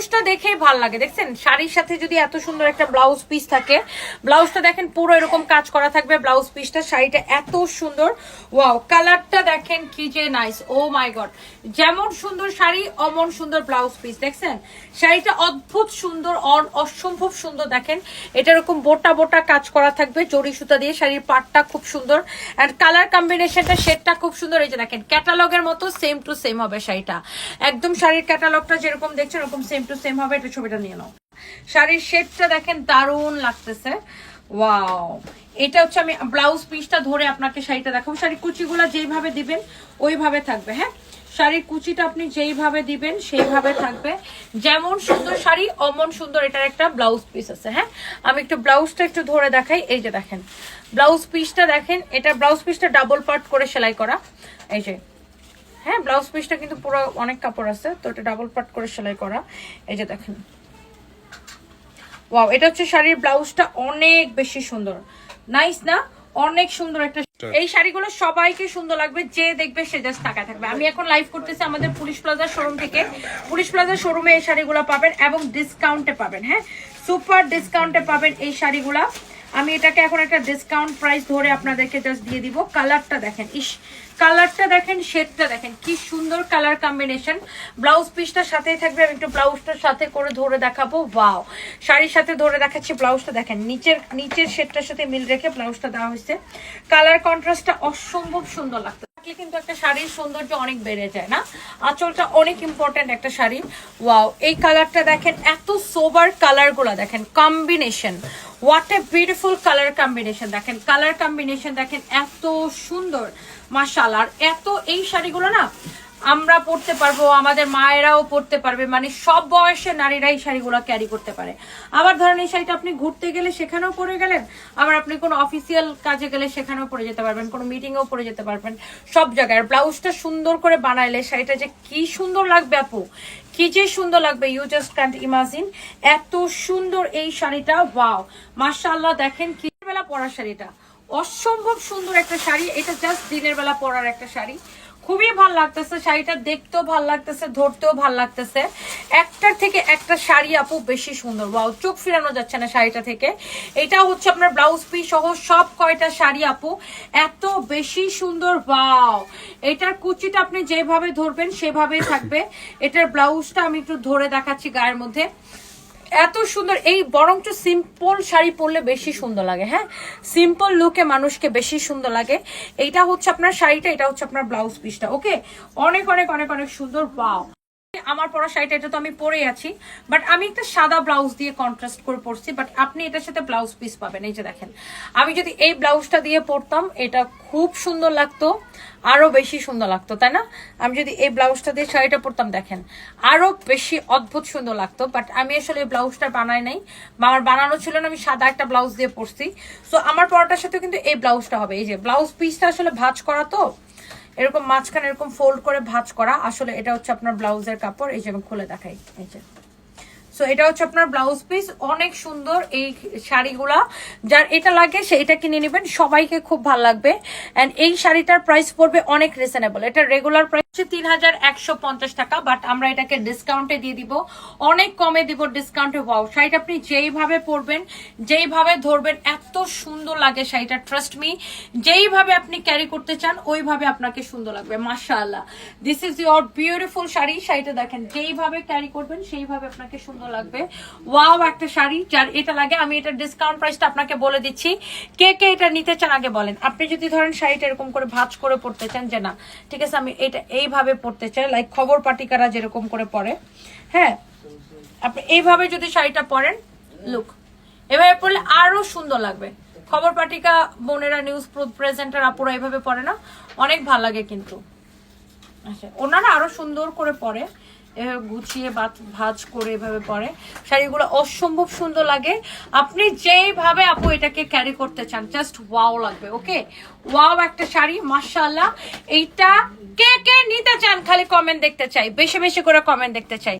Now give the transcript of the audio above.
ব্লাউজটা দেখেই ভালো লাগে। দেখছেন? শাড়ির সাথে যদি এত সুন্দর একটা ব্লাউজ পিস থাকে ব্লাউজটা দেখেন, পুরো এরকম কাজ করা থাকবে ব্লাউজ পিসটা শাড়িটা এত সুন্দর। ওয়াও কালারটা দেখেন, কি যে নাইস ও মাই গড যেমন সুন্দর শাড়ি, অমন সুন্দর ব্লাউজ পিস দেখছেন? শাড়িটা অদ্ভুত সুন্দর অসম্ভব সুন্দর দেখেন। এটা এরকম বোটা বোটা কাজ করা থাকবে, জড়ি সুতা দিয়ে। শাড়ির পাটটা খুব সুন্দর। আর কালার কম্বিনেশনটা শেডটা খুব সুন্দর। এই যে দেখেন ক্যাটালগের মতো সেম টু সেম হবে শাড়িটা। একদম শাড়ির ক্যাটালগটা যেরকম দেখছেন এরকম সেম টু সেম হবে এটা ছবিটা নিয়ে নাও। শাড়ির শেডটা দেখেন দারুণ লাগতেছে। ওয়াও এটা হচ্ছে আমি ব্লাউজ পিসটা ধরে আপনাকে শাড়িটা দেখাবো। শাড়ির কুচিগুলো যেইভাবে দিবেন, ওইভাবে থাকবে হ্যাঁ? শাড়ির কুচিটা আপনি যেইভাবে দিবেন, সেইভাবে থাকবে। যেমন সুন্দর শাড়ি, অমন সুন্দর এটার একটা ব্লাউজ পিস আছে হ্যাঁ? আমি একটু ব্লাউজটা একটু ধরে দেখাই। এই যে দেখেন ব্লাউজ পিসটা দেখেন, এটা ব্লাউজ পিসটা ডাবল পার্ট করে সেলাই করা। এই যে হ্যাঁ ব্লাউজ পিসটা কিন্তু পুরো অনেক কাপড় আছে তো এটা ডাবল পার্ট করে সেলাই করা। এই যে দেখেন। ওয়াও এটা হচ্ছে শাড়ির ব্লাউজটা অনেক বেশি সুন্দর। নাইস না? অনেক সুন্দর একটা এই শাড়িগুলো সবাইকে সুন্দর লাগবে যে দেখবে সে জাস্ট টাকা থাকবে। আমি এখন লাইভ করতেছি আমাদের পুলিশ প্লাজা শোরুম থেকে। পুলিশ প্লাজা শোরুমে এই শাড়িগুলো পাবেন এবং ডিসকাউন্টে পাবেন হ্যাঁ? সুপার ডিসকাউন্টে পাবেন এই শাড়িগুলা। আমি এটাকে এখন একটা ডিসকাউন্ট প্রাইস ধরে আপনাদেরকে জাস্ট দিয়ে দিব। কালারটা দেখেন, ইস কালারটা দেখেন শেডটা দেখেন, কি সুন্দর কালার কম্বিনেশন ব্লাউজ পিসটার সাথেই থাকবে, আমি একটু ব্লাউজটার সাথে করে ধরে দেখাবো ওয়াও শাড়ির সাথে ধরে দেখাচ্ছি ব্লাউজটা দেখেন, নিচের নিচের শেডটার সাথে মিল রেখে ব্লাউজটা দেওয়া হয়েছে। কালার কন্ট্রাস্টটা অসম্ভব সুন্দর লাগতো থাকলে কিন্তু একটা শাড়ির সৌন্দর্য অনেক বেড়ে যায়, না? আঁচলটা অনেক ইম্পর্টেন্ট একটা শাড়ি। ওয়াও এই কালারটা দেখেন, এত সোবার কালারগুলো দেখেন combination what a beautiful colour combination দেখেন কালার কম্বিনেশন দেখেন, এত সুন্দর মাশাল আর এত এই শাড়িগুলো না, আমরা পড়তে পারব, আমাদের মায়েরাও পড়তে পারবে মানে সব বয়সের নারীরা এই শাড়িগুলো ক্যারি করতে পারে। আবার ধরেন এই শাড়িটা আপনি ঘুরতে গেলে সেখানেও পরে গেলেন, আবার আপনি কোনো অফিসিয়াল কাজে গেলে সেখানেও পরে যেতে পারবেন, কোনো মিটিংয়েও পরে যেতে পারবেন, সব জায়গায়। আর ব্লাউজটা সুন্দর করে বানাইলে, শাড়িটা যে কি সুন্দর লাগবে আপু কি যে সুন্দর লাগবে ইউ জাস্ট ক্যান্ট ইমাজিন এত সুন্দর এই শাড়িটা ওয়াও মাশাআল্লাহ, দেখেন কি বেলা পরা শাড়িটা। অসম্ভব সুন্দর একটা শাড়ি, এটা জাস্ট দিনের বেলা পরার একটা শাড়ি। খুবই ভালো লাগতেছে, শাড়িটা দেখতেও ভালো লাগতেছে, ধরতেও ভালো লাগতেছে। একটার থেকে একটা শাড়ি আপু বেশি সুন্দর। ওয়াও চোখ ফিরানো যাচ্ছে না শাড়িটা থেকে। এটা হচ্ছে আপনার ব্লাউজ পিস সহ সব কয়টা শাড়ি আপু এত বেশি সুন্দর ওয়াও এটার কুচিটা আপনি যেভাবে ধরবেন, সেভাবেই থাকবে। এটার ব্লাউজটা আমি একটু ধরে দেখাচ্ছি গায়ের মধ্যে। এত সুন্দর, এই বরঞ্চ সিম্পল শাড়ি পরলে বেশি সুন্দর লাগে হ্যাঁ? সিম্পল লুকে মানুষকে বেশি সুন্দর লাগে। এইটা হচ্ছে আপনার শাড়িটা, এটা হচ্ছে আপনার ব্লাউজ পিসটা ওকে অনেক অনেক অনেক অনেক সুন্দর পাও আমার পরা শাড়িটা, এটা তো আমি পরে আছি। বাট আমি একটা সাদা ব্লাউজ দিয়ে কন্ট্রাস্ট করে পরছি বাট আপনি এটার সাথে ব্লাউজ পিস পাবেন। এই যে দেখেন, আমি যদি এই ব্লাউজটা দিয়ে পরতাম, এটা খুব সুন্দর লাগতো, আরও বেশি সুন্দর লাগতো, তাই না? আমি যদি এই ব্লাউজটা দিয়ে শাড়িটা পরতাম, দেখেন, আরও বেশি অদ্ভুত সুন্দর লাগতো বাট আমি আসলে এই ব্লাউজটা বানাই নাই। বা আমার বানানো ছিল না, আমি সাদা একটা ব্লাউজ দিয়ে পরছি। সো আমার পরাটার সাথে কিন্তু এই ব্লাউজটা হবে। এই যে ব্লাউজ পিসটা আসলে ভাঁজ করা তো এরকম মাঝখানে এরকম ফোল্ড করে ভাঁজ করা। আসলে এটা হচ্ছে আপনার ব্লাউজের কাপড়, এই যে আমি খুলে দেখাই। এই যে। সো এটা হচ্ছে আপনার ব্লাউজ পিস অনেক সুন্দর এই শাড়িগুলা। যার এটা লাগে, সে এটা কিনে নেবেন। সবাইকে খুব ভালো লাগবে। এন্ড এই শাড়িটার প্রাইস পড়বে অনেক রিজনেবল এটা রেগুলার প্রাইস হচ্ছে তিন হাজার একশো পঞ্চাশ টাকা বাট আমরা এটাকে ডিসকাউন্টে দিয়ে দিব। অনেক কমে দিব ডিসকাউন্টে ওয়াও শাড়িটা আপনি যেইভাবে পরবেন, যেইভাবে ধরবেন, এত সুন্দর লাগে শাড়িটা ট্রাস্ট মি যেইভাবে আপনি ক্যারি করতে চান, ওইভাবে আপনাকে সুন্দর লাগবে। মাশাআল্লাহ। This is your beautiful sari. শাড়িটা দেখেন, যেইভাবে ক্যারি করবেন, সেইভাবে আপনাকে সুন্দর লাগবে? ওয়াও একটা শাড়ি যার এটা লাগে, আমি এটা ডিসকাউন্ট প্রাইসটা আপনাকে বলে দিচ্ছি। কে কে এটা নিতে চান আগে বলেন। আপনি যদি ধরেন শাড়িটা এরকম করে ভাঁজ করে পড়তে চান, যে না, ঠিক আছে, আমি এটা এইভাবে পড়তে চাই লাইক খবর পাটিকারা যেরকম করে পড়ে হ্যাঁ? আপনি এইভাবে যদি শাড়িটা পরেন লুক এভাবে পরলে আরও সুন্দর লাগবে। খবর পাটিকা, বোনেরা নিউজ প্রেজেন্টার আপুরা এভাবে পড়ে না? অনেক ভালো লাগে কিন্তু। আচ্ছা ওনারা আরও সুন্দর করে পরে এভাবে গুছিয়ে ভাঁজ করে এভাবে পরে। শাড়িগুলো অসম্ভব সুন্দর লাগে। আপনি যেইভাবে আপু এটাকে ক্যারি করতে চান জাস্ট ওয়াও লাগবে ওকে ওয়াও একটা শাড়ি, মাশাআল্লাহ। এইটা কে কে নিতে চান খালি কমেন্ট দেখতে চাই, বেশি বেশি করে কমেন্ট দেখতে চাই।